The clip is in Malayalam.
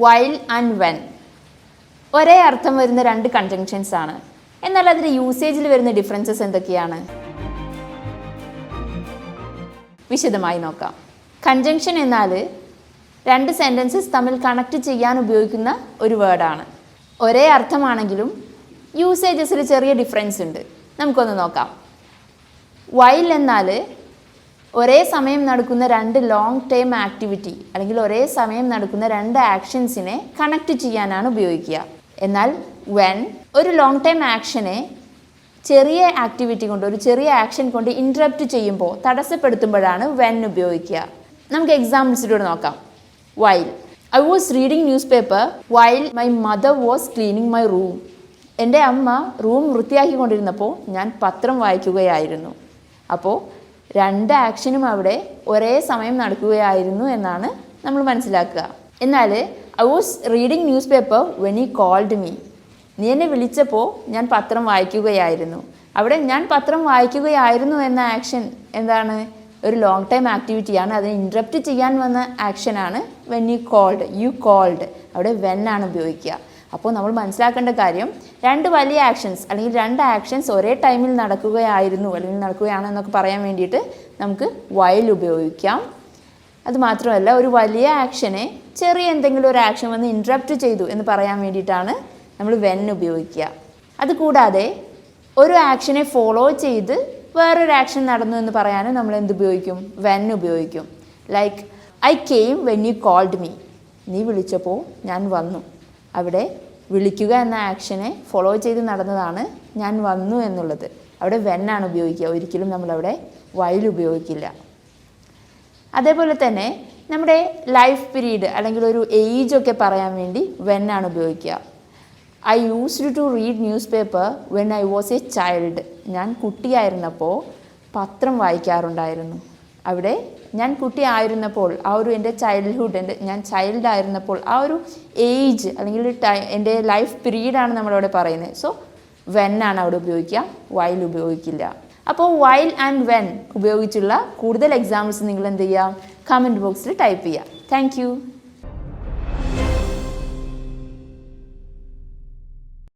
വൈൽ ആൻഡ് വെൻ ഒരേ അർത്ഥം വരുന്ന രണ്ട് കൺജങ്ഷൻസ് ആണ്. എന്നാൽ അതിന്റെ യൂസേജിൽ വരുന്ന ഡിഫറൻസസ് എന്തൊക്കെയാണ്? വിശദമായി നോക്കാം. കൺജങ്ഷൻ എന്നാൽ രണ്ട് സെന്റൻസസ് തമ്മിൽ കണക്ട് ചെയ്യാൻ ഉപയോഗിക്കുന്ന ഒരു വേർഡാണ് ഒരേ അർത്ഥമാണെങ്കിലും യൂസേജസിൽ ചെറിയ ഡിഫറൻസ് ഉണ്ട്. നമുക്കൊന്ന് നോക്കാം. വൈൽ എന്നാൽ ഒരേ സമയം നടക്കുന്ന രണ്ട് ലോങ് ടേം ആക്ടിവിറ്റി അല്ലെങ്കിൽ ഒരേ സമയം നടക്കുന്ന രണ്ട് ആക്ഷൻസിനെ കണക്ട് ചെയ്യാനാണ് ഉപയോഗിക്കുക. എന്നാൽ വെൻ ഒരു ലോങ് ടൈം ആക്ഷനെ ചെറിയ ആക്ടിവിറ്റി കൊണ്ട് ഒരു ചെറിയ ആക്ഷൻ കൊണ്ട് ഇന്ററപ്റ്റ് ചെയ്യുമ്പോൾ തടസ്സപ്പെടുത്തുമ്പോഴാണ് വെൻ ഉപയോഗിക്കുക. നമുക്ക് എക്സാമ്പിൾസിലൂടെ നോക്കാം. While I was reading newspaper while my mother was cleaning my room എന്റെ അമ്മ റൂം വൃത്തിയാക്കിക്കൊണ്ടിരുന്നപ്പോൾ ഞാൻ പത്രം വായിക്കുകയായിരുന്നു. അപ്പോൾ രണ്ട് ആക്ഷനും അവിടെ ഒരേ സമയം നടക്കുകയായിരുന്നു എന്നാണ് നമ്മൾ മനസ്സിലാക്കുക. എന്നാൽ I was reading newspaper when you called me നീ എന്നെ വിളിച്ചപ്പോൾ ഞാൻ പത്രം വായിക്കുകയായിരുന്നു. അവിടെ ഞാൻ പത്രം വായിക്കുകയായിരുന്നു എന്ന ആക്ഷൻ എന്താണ്? ഒരു ലോങ് ടൈം ആക്ടിവിറ്റിയാണ് അതിനെ ഇന്ററപ്റ്റ് ചെയ്യാൻ വന്ന ആക്ഷനാണ് when you called you called അവിടെ വെൻ ആണ് ഉപയോഗിക്കുക. അപ്പോൾ നമ്മൾ മനസ്സിലാക്കേണ്ട കാര്യം രണ്ട് വലിയ ആക്ഷൻസ് അല്ലെങ്കിൽ രണ്ട് ആക്ഷൻസ് ഒരേ ടൈമിൽ നടക്കുകയായിരുന്നു അല്ലെങ്കിൽ നടക്കുകയാണ് എന്നൊക്കെ പറയാൻ വേണ്ടിയിട്ട് നമുക്ക് വയൽ ഉപയോഗിക്കാം. അതുമാത്രമല്ല ഒരു വലിയ ആക്ഷനെ ചെറിയ എന്തെങ്കിലും ഒരു ആക്ഷൻ വന്ന് ഇൻട്രപ്റ്റ് ചെയ്തു എന്ന് പറയാൻ വേണ്ടിയിട്ടാണ് നമ്മൾ വെൻ ഉപയോഗിക്കുക. അതുകൂടാതെ ഒരു ആക്ഷനെ ഫോളോ ചെയ്ത് വേറൊരു ആക്ഷൻ നടന്നു എന്ന് പറയാനും നമ്മൾ എന്ത് ഉപയോഗിക്കും? വെൻ ഉപയോഗിക്കും. Like I came when you called me നീ വിളിച്ചപ്പോൾ ഞാൻ വന്നു. അവിടെ വിളിക്കുക എന്ന ആക്ഷനെ ഫോളോ ചെയ്ത് നടന്നതാണ് ഞാൻ വന്നു എന്നുള്ളത്. അവിടെ വെൻ ആണ് ഉപയോഗിക്കുക. ഒരിക്കലും നമ്മളവിടെ വയൽ ഉപയോഗിക്കില്ല. അതേപോലെ തന്നെ നമ്മുടെ ലൈഫ് പീരീഡ് അല്ലെങ്കിൽ ഒരു ഏജ് ഒക്കെ പറയാൻ വേണ്ടി വെൻ ആണ് ഉപയോഗിക്കുക. I used to read newspaper when I was a child ഞാൻ കുട്ടിയായിരുന്നപ്പോൾ പത്രം വായിക്കാറുണ്ടായിരുന്നു. അവിടെ ഞാൻ കുട്ടിയായിരുന്നപ്പോൾ ആ ഒരു എന്റെ ചൈൽഡ്ഹുഡ് എന്റെ ഞാൻ ചൈൽഡ് ആയിരുന്നപ്പോൾ ആ ഒരു ഏജ് അല്ലെങ്കിൽ ടൈ എന്റെ ലൈഫ് പീരീഡാണ് നമ്മളവിടെ പറയുന്നത്. സോ വെൻ ആണ് അവിടെ ഉപയോഗിക്കുക വൈൽ ഉപയോഗിക്കില്ല. അപ്പോൾ വൈൽ ആൻഡ് വെൻ ഉപയോഗിച്ചുള്ള കൂടുതൽ എക്സാമ്പിൾസ് നിങ്ങൾ എന്ത് ചെയ്യുക? കമന്റ് ബോക്സിൽ ടൈപ്പ് ചെയ്യുക. താങ്ക്